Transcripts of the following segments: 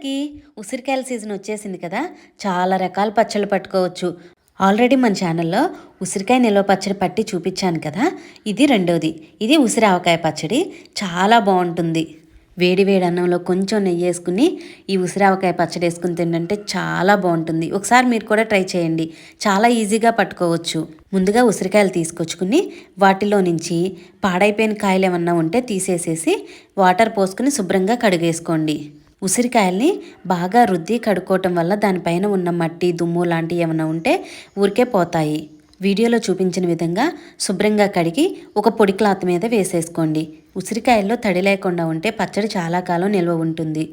అందరికీ ఉసిరికాయల సీజన్ వచ్చేసింది కదా చాలా రకాల పచ్చళ్ళు పట్టుకోవచ్చు. ఆల్రెడీ మన ఛానల్లో ఉసిరికాయ నిల్వ పచ్చడి పట్టి చూపించాను కదా ఇది రెండోది. ఇది ఉసిరి ఆవకాయ పచ్చడి చాలా బాగుంటుంది. వేడి వేడి అన్నంలో కొంచెం నెయ్యి వేసుకుని ఈ ఉసిరావకాయ పచ్చడి వేసుకుని తింటే చాలా బాగుంటుంది. ఒకసారి మీరు కూడా ట్రై చేయండి. చాలా ఈజీగా పట్టుకోవచ్చు. ముందుగా ఉసిరికాయలు తీసుకొచ్చుకుని వాటిలో నుంచి పాడైపోయిన కాయలు ఏమన్నా ఉంటే తీసేసేసి వాటర్ పోసుకుని శుభ్రంగా కడిగేసుకోండి. ఉసిరికాయల్ని బాగా రుద్ది కడుక్కోవటం వల్ల దానిపైన ఉన్న మట్టి దుమ్ము లాంటివి ఏమైనా ఉంటే ఊరికే పోతాయి. వీడియోలో చూపించిన విధంగా శుభ్రంగా కడిగి ఒక పొడి క్లాత్ మీద వేసేసుకోండి. ఉసిరికాయల్లో తడి లేకుండా ఉంటే పచ్చడి చాలా కాలం నిల్వ ఉంటుంది.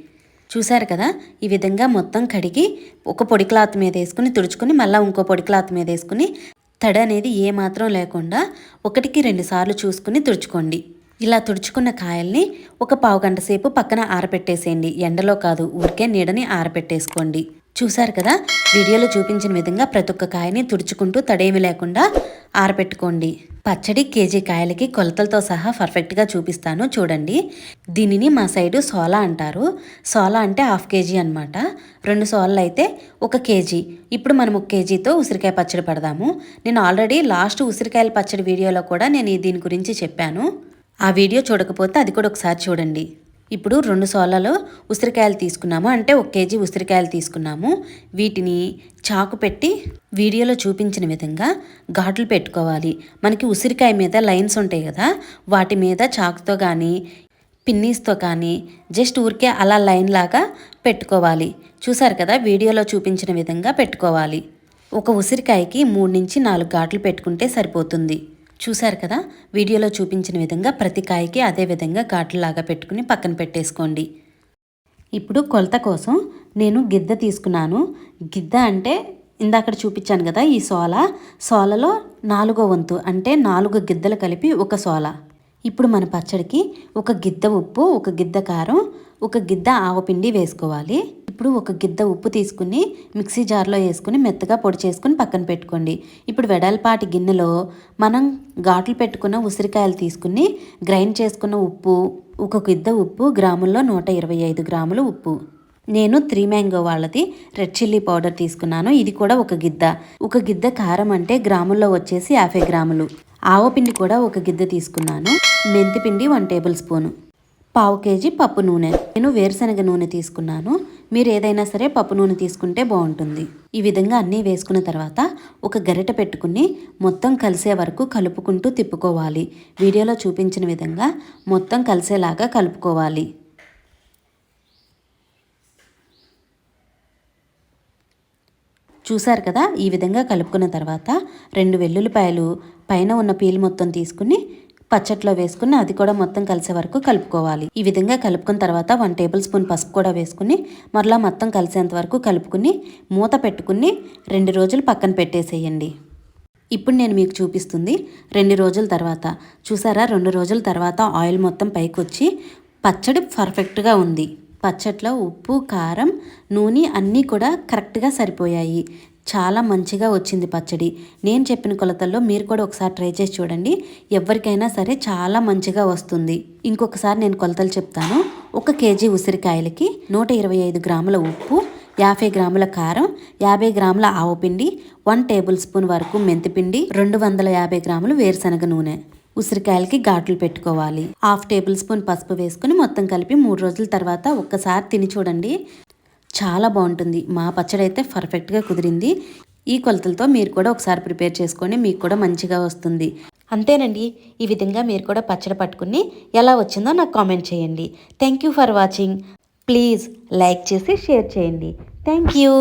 చూశారు కదా? ఈ విధంగా మొత్తం కడిగి ఒక పొడి క్లాత్ మీద వేసుకుని తుడుచుకుని మళ్ళీ ఇంకో పొడి క్లాత్ మీద వేసుకుని తడి అనేది ఏమాత్రం లేకుండా ఒకటికి రెండు సార్లు చూసుకుని తుడుచుకోండి. ఇలా తుడుచుకున్న కాయల్ని ఒక పావు గంట సేపు పక్కన ఆరపెట్టేసేయండి. ఎండలో కాదు ఊరికే నీడని ఆరపెట్టేసుకోండి. చూశారు కదా? వీడియోలో చూపించిన విధంగా ప్రతి ఒక్క కాయని తుడుచుకుంటూ తడేమి లేకుండా ఆరపెట్టుకోండి. పచ్చడి కేజీ కాయలకి కొలతలతో సహా పర్ఫెక్ట్గా చూపిస్తాను. చూడండి. దీనిని మా సైడు సోలా అంటారు. సోలా అంటే హాఫ్ కేజీ అనమాట రెండు సోళ్ళు అయితే ఒక కేజీ. ఇప్పుడు మనం ఒక కేజీతో ఉసిరికాయ పచ్చడి పడదాము. నేను ఆల్రెడీ లాస్ట్ ఉసిరికాయల పచ్చడి వీడియోలో కూడా నేను దీని గురించి చెప్పాను. ఆ వీడియో చూడకపోతే అది కూడా ఒకసారి చూడండి. ఇప్పుడు రెండు సోళ్ళలో ఉసిరికాయలు తీసుకున్నాము. అంటే ఒక కేజీ ఉసిరికాయలు తీసుకున్నాము. వీటిని చాకు పెట్టి వీడియోలో చూపించిన విధంగా ఘాట్లు పెట్టుకోవాలి. మనకి ఉసిరికాయ మీద లైన్స్ ఉంటాయి కదా వాటి మీద చాకుతో కానీ పిన్నీస్తో కానీ జస్ట్ ఊరికే అలా లైన్ లాగా పెట్టుకోవాలి. చూసారు కదా వీడియోలో చూపించిన విధంగా పెట్టుకోవాలి. ఒక ఉసిరికాయకి మూడు నుంచి నాలుగు ఘాట్లు పెట్టుకుంటే సరిపోతుంది. చూశారు కదా? వీడియోలో చూపించిన విధంగా ప్రతి కాయకి అదే విధంగా ఘాట్లలాగా పెట్టుకుని పక్కన పెట్టేసుకోండి. ఇప్పుడు కొలత కోసం నేను గిద్ద తీసుకున్నాను. గిద్ద అంటే ఇందాక చూపించాను కదా ఈ సోల. సోలలో నాలుగో వంతు అంటే నాలుగు గిద్దలు కలిపి ఒక సోల. ఇప్పుడు మన పచ్చడికి ఒక గిద్ద ఉప్పు ఒక గిద్ద కారం ఒక గిద్ద ఆవపిండి వేసుకోవాలి. ఇప్పుడు ఒక గిద్ద ఉప్పు తీసుకుని మిక్సీ జార్లో వేసుకుని మెత్తగా పొడి చేసుకుని పక్కన పెట్టుకోండి. ఇప్పుడు వెడల్పాటి గిన్నెలో మనం ఘాట్లు పెట్టుకున్న ఉసిరికాయలు తీసుకుని గ్రైండ్ చేసుకున్న ఉప్పు ఒక గిద్ద ఉప్పు గ్రాముల్లో నూట ఇరవై ఐదు గ్రాములు ఉప్పు. నేను త్రీ మ్యాంగో వాళ్ళది రెడ్ చిల్లీ పౌడర్ తీసుకున్నాను. ఇది కూడా ఒక గిద్ద. ఒక గిద్ద కారం అంటే గ్రాముల్లో వచ్చేసి యాభై గ్రాములు. ఆవపిండి కూడా ఒక గిద్ద తీసుకున్నాను. మెంతిపిండి వన్ టేబుల్ స్పూను. పావు కేజీ పప్పు నూనె. నేను వేరుశనగ నూనె తీసుకున్నాను. మీరు ఏదైనా సరే పప్పు నూనె తీసుకుంటే బాగుంటుంది. ఈ విధంగా అన్నీ వేసుకున్న తర్వాత ఒక గరిట పెట్టుకుని మొత్తం కలిసే వరకు కలుపుకుంటూ తిప్పుకోవాలి. వీడియోలో చూపించిన విధంగా మొత్తం కలిసేలాగా కలుపుకోవాలి. చూశారు కదా? ఈ విధంగా కలుపుకున్న తర్వాత రెండు వెల్లుల్లిపాయలు పైన ఉన్న పీలు మొత్తం తీసుకుని పచ్చట్లో వేసుకుని అది కూడా మొత్తం కలిసే వరకు కలుపుకోవాలి. ఈ విధంగా కలుపుకున్న తర్వాత వన్ టేబుల్ స్పూన్ పసుపు కూడా వేసుకుని మరలా మొత్తం కలిసేంత వరకు కలుపుకుని మూత పెట్టుకుని రెండు రోజులు పక్కన పెట్టేసేయండి. ఇప్పుడు నేను మీకు చూపిస్తుంది రెండు రోజుల తర్వాత. చూసారా? రెండు రోజుల తర్వాత ఆయిల్ మొత్తం పైకి వచ్చి పచ్చడి పర్ఫెక్ట్గా ఉంది. పచ్చట్లో ఉప్పు కారం నూనె అన్నీ కూడా కరెక్ట్గా సరిపోయాయి. చాలా మంచిగా వచ్చింది పచ్చడి. నేను చెప్పిన కొలతల్లో మీరు కూడా ఒకసారి ట్రై చేసి చూడండి. ఎవరికైనా సరే చాలా మంచిగా వస్తుంది. ఇంకొకసారి నేను కొలతలు చెప్తాను. ఒక కేజీ ఉసిరికాయలకి నూట ఇరవై ఐదు గ్రాముల ఉప్పు యాభై గ్రాముల కారం యాభై గ్రాముల ఆవుపిండి వన్ టేబుల్ స్పూన్ వరకు మెంతిపిండి రెండు వందల యాభై గ్రాములు వేరుశనగ నూనె. ఉసిరికాయలకి ఘాట్లు పెట్టుకోవాలి. హాఫ్ టేబుల్ స్పూన్ పసుపు వేసుకుని మొత్తం కలిపి మూడు రోజుల తర్వాత ఒక్కసారి తిని చూడండి. చాలా బాగుంటుంది. మా పచ్చడి అయితే పర్ఫెక్ట్గా కుదిరింది. ఈ కొలతలతో మీరు కూడా ఒకసారి ప్రిపేర్ చేసుకొని మీకు కూడా మంచిగా వస్తుంది. అంతేనండి. ఈ విధంగా మీరు కూడా పచ్చడి పట్టుకుని ఎలా వచ్చిందో నాకు కామెంట్ చేయండి. Thank you for watching please like చేసి షేర్ చేయండి. Thank you